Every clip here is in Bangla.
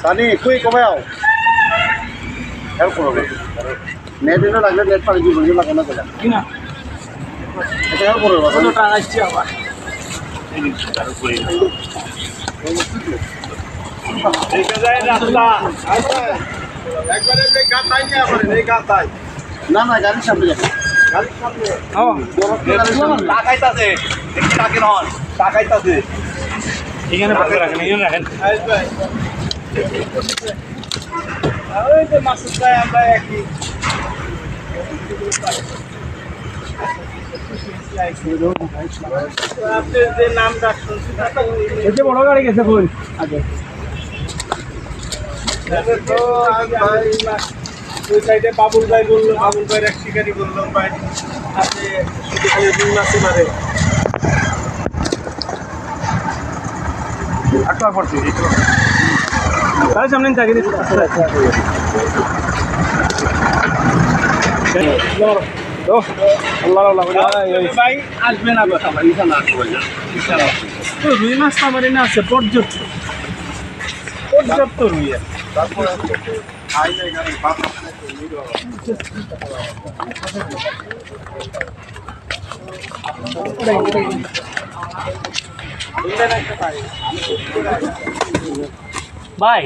সানি কুই কবে আও। হেল্প করবে নেট দিনে লাগলে নেট পাড়ি দিব যে লাগে না কেন কি না? এটা হেল্প করবে? টাকা আসছে আবার? না না গাড়ির সামনে যাবে গাড়ির সামনে টাকাইতাছে একটু টাকেন হন টাকাইতাছে এখানে পাশে রাখেন এখানে রাখেন ওই যে মাসুদ ভাই, আমরা একই আপনি যে নামটা শুনছি তাতে এই যে বড় গাড়ি গেছে কই আগে তো আজ ভাই ওই সাইডে বাবুল ভাই বলল বাবুল ভাইয়ের এক শিকারি বলল ভাই আপনি শুধু খালি দুই মাসে মারে আটটা পড়ছে তার সামনে চাকরি তো আল্লাহ আল্লাহ ভাই আসবে না তো রুই মাছ আমার এনে আছে পর্যন্ত পর্যাপ্ত রুই ভাই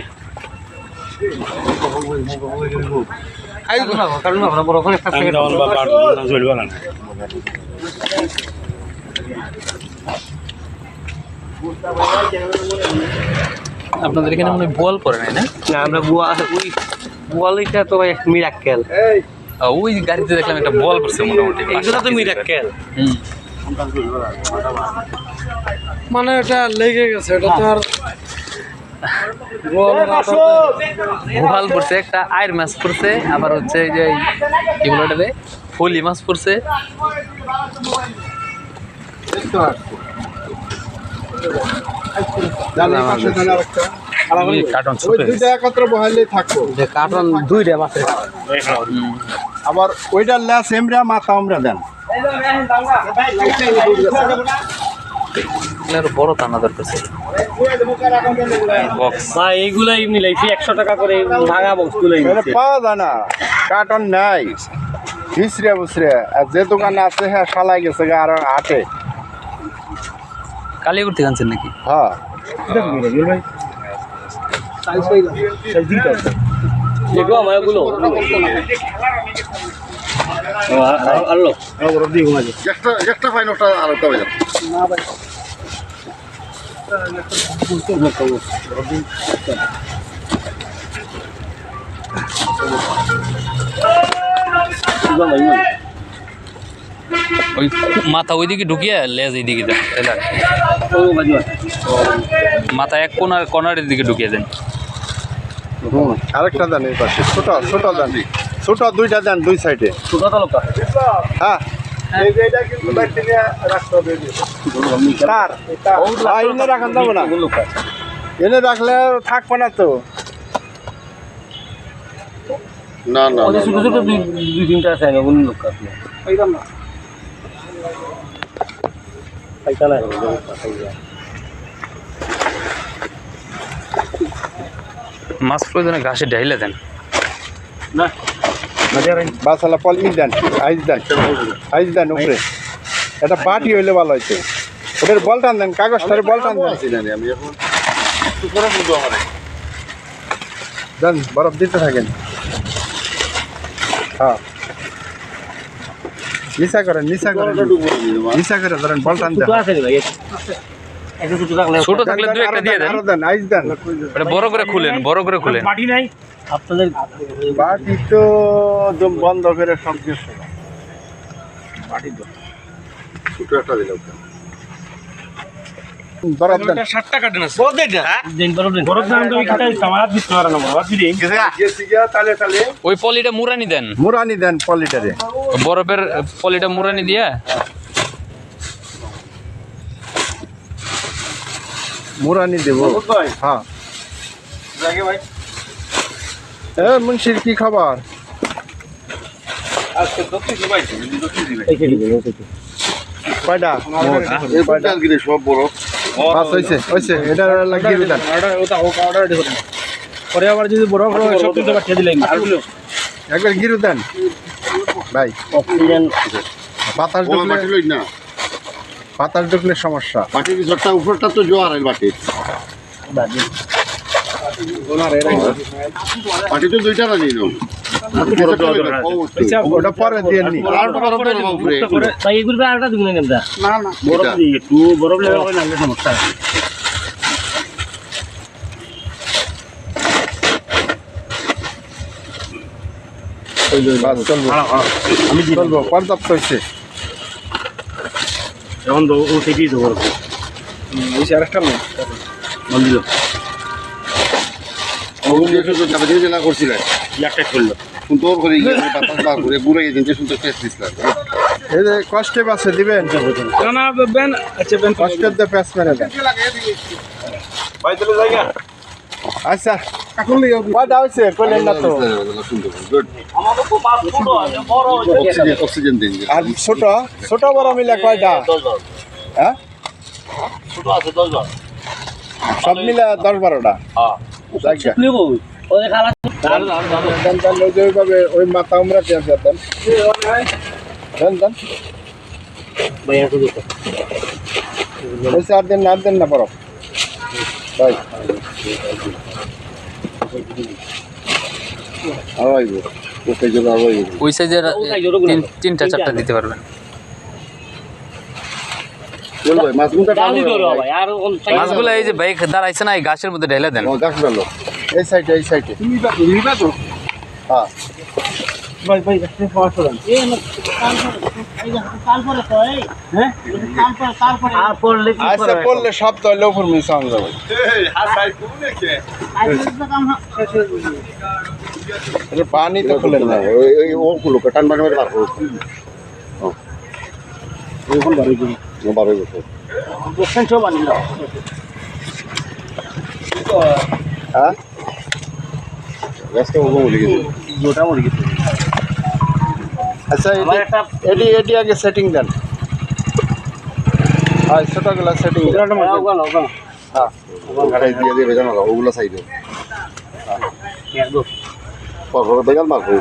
আপনাদের এখানে মনে বল পরে নাই না? না আমরা বুয়া ওই বুয়ালিটা তো মিরাক্কেল এই ওই গাড়িতে দেখলাম একটা বল পড়ছে মোটামুটি। এগুলো তো মিরাক্কেল হুম। মানে এটা লেগে গেছে এটা তো আর ভোগাল পড়ছে একটা আয়ের মাছ পড়ছে আবার হচ্ছে এই যে কি বলে ওটাতে ফলি মাছ পড়ছে। আবার ওইটার ল্যাস এমরা মাথা আমরা দেন। আরও বড় টানা দরকার ছিল। বক্স ভাই এইগুলাই মিলাইছি একশো টাকা করে ভাঙা বক্স গুলাই এটা পাওয়া যায় না কার্টন নাই। হিসরে বুসরে আর যে দোকানে আছে হ্যাঁ সালাই গেছে গা আর হাটে। কালিয়াগুড় থেকে আনছেন নাকি? হ্যাঁ। একটা একটা ফাইন ওটা আর একটা বাজার ওই মাথা ওইদিকে ঢুকিয়ে লেজ এইদিকে দেন মাথা এক কোনার কর্নারের দিকে ঢুকিয়ে দেন। হুম আরেকটা দেন এই পাশে। ছোট ছোট দেন। ছোট দুইটা দেন দুই সাইডে। হ্যাঁ কার হ্যাঁ, এনে যাব না। এনে রাখলে থাকব না তো। না না ছোট ছোট দুই দুই তিনটা আছে আমি লোক আছে। পাইতাম মাছ প্রয়োজনে ঘাসে ঢাইলে দেন। বাসালা পল ই দেন, আইস দেন আইস দেন উপরে। এটা পাটি হইলে ভালো হইতো। ওটার বল টান দেন কাগজটার বল টান দেন। দেন, বরফ দিতে থাকেন। হ্যাঁ। নিশা করেন নিশা করেন। নিশা করে ধরেন, বল টান দেন। ছোট থাকলে দু একটা দিয়ে দেন। আরও দেন আইস দেন এটা বড় করে খুলেন বড় করে খুলেন। মাটি নাই আপনাদের বাটি তো বন্ধ করে সব কিছু বাটি তো। ছোট একটা দিলাম ওই পলিটা মুরানি দেন। মুরানি দেন পলিটারে বরফের পলিটা মুরানি দিয়ে? মুরানি দেব। ভাই? হ্যাঁ। জাগে ভাই? এ মুন্সির কি খবর? কয়টা? সব বড়। পাঁচ হয়েছে হয়েছে এটা লাগিয়ে করুন পরে আবার যদি বড় বড় সব পাঠিয়ে দিলেন একবার গিরু দেন। ভাই। অক্সিজেন। বাতাস না। বাতাস ঢুকলে সমস্যা। বাটির ঝড়টা উপরটা তো জোয়ার এর বাটি। বাটি। তো দুইটা ওটা পরে দিয়ে নি। ভাই এগুলো আরেকটা দিবেন কেমন বরফ দিয়ে একটু বরফ লেগে না সমস্যা আমি চলবো পর্যাপ্ত হয়েছে এখন তো ও থেকেই তো বরফ এই আরেকটা নেই মন্দির। জেলা করছিলেন? একটা খুললো সুন্দর করে করে ঘুরে গিয়ে দিন সুন্দর টেস্ট দিছিলেন এই যে কষ্টে বাসে দিবেন? না না বেন আচ্ছা বেন কষ্টের দিয়ে পেস মেরে দেন। ভাই তাহলে জায়গা। আচ্ছা কয়টা হয়েছে? না তো? আর ছোট ছোট বড় মিলে কয়টা? হ্যাঁ? সব মিলে দশ বারোটা। ওই মাথা আমরা পেঁয়াজ দেন দেন না দেন ওই সাইজের তিন- তিনটা চারটা দিতে পারবেন। মাছগুলো এই যে বাইক দাঁড়াইছে না এই গাছের মধ্যে ঢেলে দেন। গাছ ভালো এই সাইডে এই সাইডে হ্যাঁ। ভাই ভাই পড়লে কি আচ্ছা পড়লে সব আন যাবে। এটা পানি তো খুলে না। ওই টান বার করো এখন হ্যাঁ গেছে। গোটা মরে গেছে। আচ্ছা আমার এটি এটি এটি আগে সেটিং দেন। হ্যাঁ ছোটগুলা সেটিং হ্যাঁ। দিয়ে দিয়ে বেজানো ওগুলো সাইডে পর বেজাল মারবো।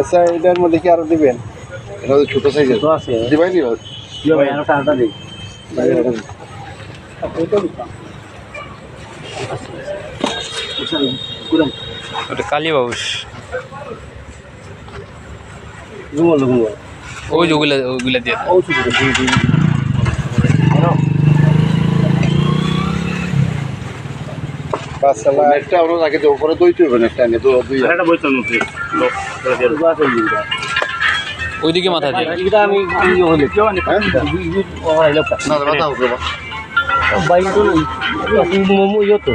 আচ্ছা এটার মধ্যে কি আরও দিবেন? এটা তো ছোট সাইজের তো আছে। দিবাই নি ভাই আর একটা দিই। ওটা কালী বাবুস ঘুমল ঘুমল ওই ওগুলা ওগুলা দিয়ে একটা আমরা রাখি দেবো পরে দই তুলবেন একটা এনে তো দুই ওইদিকে মাথা দিয়ে এটা আমি ইয়ে হলে ও হয় না মাথা বাইক তো মোমো ইয়ে তো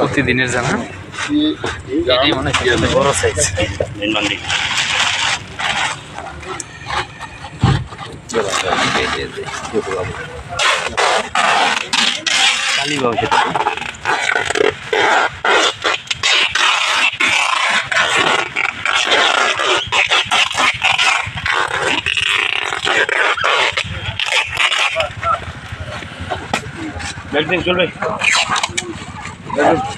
প্রতিদিনের জানা। মনে হয় বড় সাইজ কালী বাবু একদিন চলবে। Yeah.